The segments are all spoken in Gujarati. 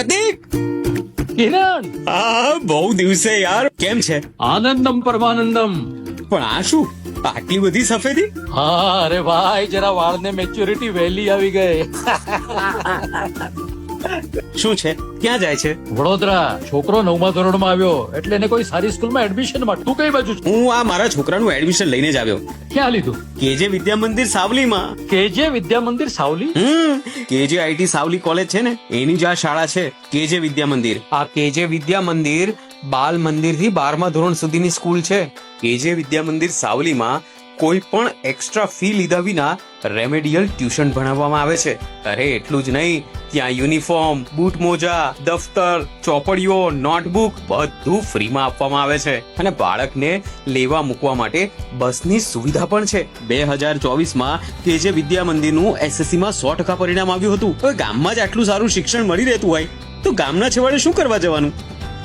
પ્રતીક? કિરણ! આ બહુ દિવસે યાર. કેમ છે? આનંદમ પરમાનંદમ. પણ આ શું? આટલી બધી સફેદી? હા અરે ભાઈ જરા વાળને મેચ્યોરિટી વહેલી આવી ગઈ. શું છે? ક્યાં જાય છે? વડોદરા. છોકરો નવમા ધોરણમાં આવ્યો એટલે એને કોઈ સારી સ્કૂલમાં એડમિશનમાં તું કઈ બાજુ હું આ મારા છોકરાનું એડમિશન લઈને જ આવ્યો. ક્યાં લીધું? કેજે વિદ્યા મંદિર સાવલીમાં. કેજે વિદ્યા મંદિર સાવલી? હમ કેજે આઈટી સાવલી કોલેજ છે ને એની જ આ શાળા છે કેજે વિદ્યા મંદિર. આ કેજે વિદ્યા મંદિર બાલ મંદિરથી બારમા ધોરણ સુધીની સ્કૂલ છે. કેજે વિદ્યા મંદિર સાવલીમાં કોઈ પણ એક્સ્ટ્રા ફી લીધા વિના રેમેડિયલ ટ્યુશન ભણાવવામાં આવે છે. અરે, એટલું જ નહીં. ત્યાં યુનિફોર્મ બૂટ મોજા, દફતર, ચોપડીઓ નોટબુક બધું ફ્રીમાં આપવામાં આવે છે અને બાળકને લેવા મૂકવા માટે બસની સુવિધા પણ છે. બે હજાર ચોવીસમાં કેજે વિદ્યા મંદિરનું એસએસસીમાં સો ટકા પરિણામ આવ્યું હતું, હવે ગામમાં જ આટલું સારું શિક્ષણ મળી રહેતું હોય, તો ગામના છેવાડે શું કરવા જવાનું?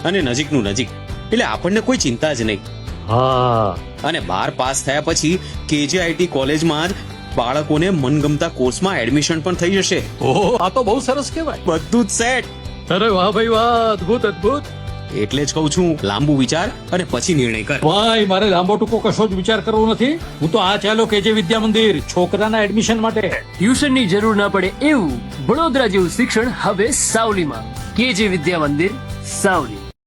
અને નજીકનું નજીક, એટલે આપણને કોઈ ચિંતા જ નહીં. હા. અને બાર પાસ થયા પછી કેજીઆઈટી કોલેજમાં જ બાળકોને મનગમતા કોર્સમાં એડમિશન પણ થઈ જશે. ઓહો આ તો બહુ સરસ કહેવાય. બધું જ સેટ. અરે વાહ ભાઈ વાહ અદ્ભુત અદ્ભુત. એટલે જ કહું છું લાંબુ વિચાર અને પછી નિર્ણય કર. ભાઈ મારે લાંબો ટૂંકો કશો જ વિચાર કરવો નથી. હું તો આ ચાલો કેજે વિદ્યા મંદિર છોકરાના એડમિશન માટે. ટ્યુશનની જરૂર ના પડે એવું વડોદરા જેવું શિક્ષણ હવે સાવલીમાં. કેજે વિદ્યા મંદિર સાવલી.